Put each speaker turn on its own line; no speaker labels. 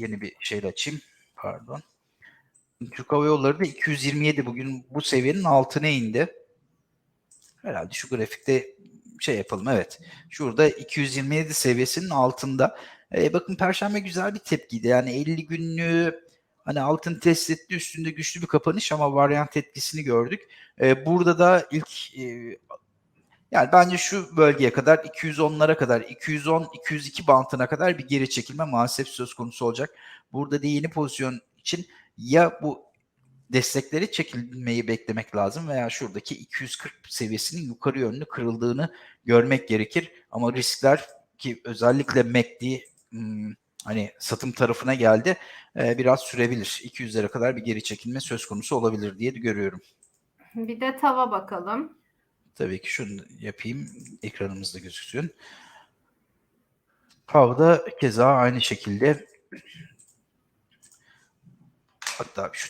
yeni bir şeyle açayım. Pardon. Türk Hava Yolları da 227 bugün bu seviyenin altına indi. Herhalde şu grafikte şey yapalım evet. Şurada 227 seviyesinin altında. E, bakın Perşembe güzel bir tepkiydi. Yani 50 günlüğü hani altın test etti üstünde güçlü bir kapanış ama varyant etkisini gördük. E, burada da ilk e, yani bence şu bölgeye kadar 210'lara kadar 210-202 bantına kadar bir geri çekilme maalesef söz konusu olacak. Burada da yeni pozisyon için ya bu destekleri çekilmeyi beklemek lazım veya şuradaki 240 seviyesinin yukarı yönlü kırıldığını görmek gerekir. Ama riskler ki özellikle MACD hmm, hani satım tarafına geldi e, biraz sürebilir. 200'lere kadar bir geri çekilme söz konusu olabilir diye görüyorum.
Bir de tava bakalım.
Tabii ki şunu yapayım. Ekranımızda gözüksün. Havda keza aynı şekilde hatta şu